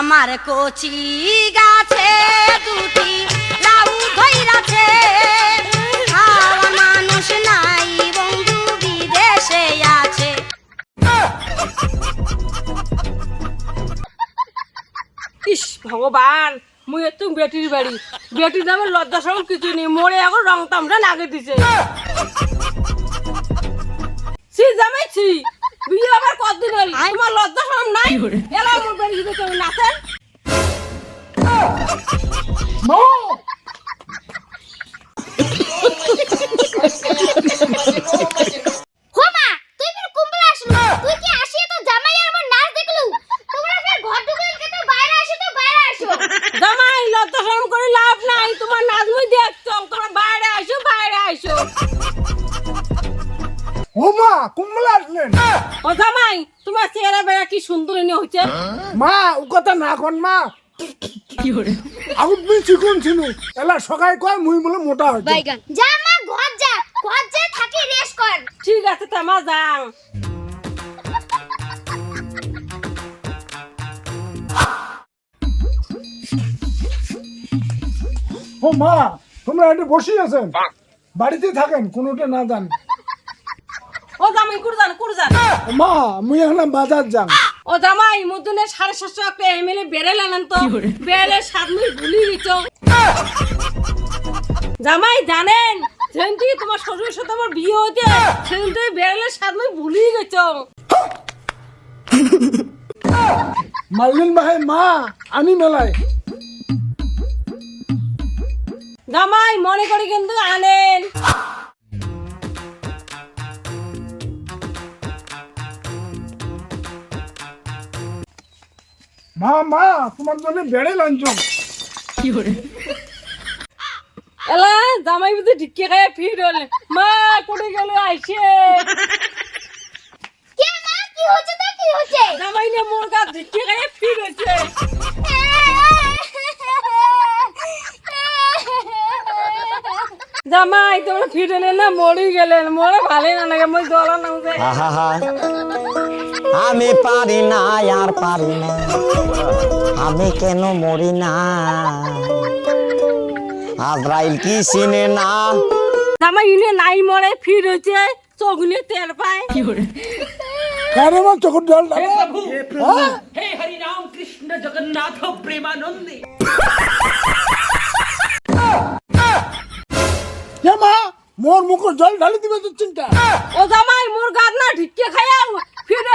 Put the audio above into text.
আমার কচি গাছে দুটি লাউ ধইরাছে খাওয়া মানুষ নাই বন্ধু বিদেশে আছে। ইস ভগবান মুই এত বেটির বাড়ি। বেটির নামে লজ্জা সরম কিছু নেই মোড়ে এখন রং তামটা লাগে দিছে। সি জামাইছি বিয়ে আবার কতদিন হল? তোমার লজ্জা এলা বাড়ি যদি তুমি নাচেন ও মা কুম্বলা আসলেন। ও জামাই তোমার চেহারা বেড়া কি সুন্দর এনে হয়েছে মা ও কথা না কন মা। আউট বি চিকন ছিল এলা সকাই কয় মুই বলে মোটা বাইগান। যা মা ঘর যা। ঘর যা থাকি কর। ঠিক আছে তামা যাও। ও মা তোমরা এটা বসে আছেন বাড়িতে থাকেন কোনোটা না যান ও জামাই কুড়জান ও মা মুই এখন বাজার যান ও জামাই মধুনে সাড়ে সাতশো একটা এমএলএ আনেন তো। সাত মিনিট ভুলি গেছ। জামাই জানেন সেদিন তোমার শ্বশুরের সাথে আমার বিয়ে হয়েছে সেদিন সাত মিনিট ভুলি গেছ। ভাই মা আনি মেলায় জামাই মনে করে কিন্তু আনেন। মা মা তোমার জন্য বেড়ে লাঞ্ছো এলা জামাই বুঝে ঢিকে খায় ফির হলে। মা কোটে গেল? আইসে। কে মা কি হচ্ছে তো কি হচ্ছে? জামাই নিয়ে মোর গা ঢিকে খায় ফির হয়েছে। জামাই তোমরা ফির হলে না মরি গেলেন। মরে ভালো না লাগে মই না আহা আমি পারি না আর পারি না। আমি কেন মরি না? আজরাইল কি চিনে না? আমার ইনে নাই মরে ফির হয়েছে চোখ তেল পায়। কি করে? জল মোর মুখ জল ঢালি দিবে তো চিন্তা। ও জামাই মোর গাদনা ঢিকে খায়া ফিরে